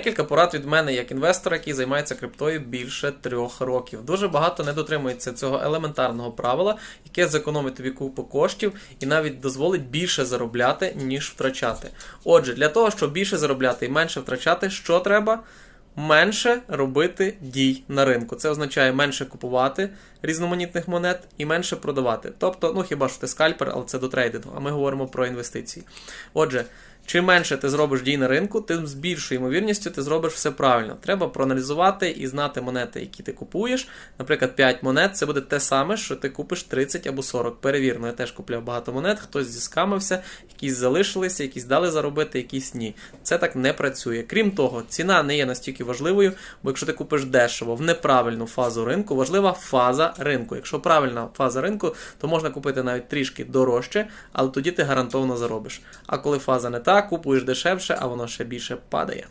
Декілька порад від мене як інвестора, який займається криптою більше трьох років. Дуже багато не дотримується цього елементарного правила, яке зекономить тобі купу коштів і навіть дозволить більше заробляти, ніж втрачати. Отже, для того, щоб більше заробляти і менше втрачати, що треба? Менше робити дій на ринку. Це означає менше купувати різноманітних монет і менше продавати. Тобто, ну хіба що ти скальпер, але це до трейдингу, а ми говоримо про інвестиції. Отже, чим менше ти зробиш дій на ринку, тим з більшою ймовірністю ти зробиш все правильно. Треба проаналізувати і знати монети, які ти купуєш. Наприклад, 5 монет це буде те саме, що ти купиш 30 або 40. Перевірно, я теж купляв багато монет, хтось зіскамився, якісь залишилися, якісь дали заробити, якісь ні. Це так не працює. Крім того, ціна не є настільки важливою, бо якщо ти купиш дешево в неправильну фазу ринку, важлива фаза ринку. Якщо правильна фаза ринку, то можна купити навіть трішки дорожче, але тоді ти гарантовано заробиш. А коли фаза не та, купуєш дешевше, а воно ще більше падає.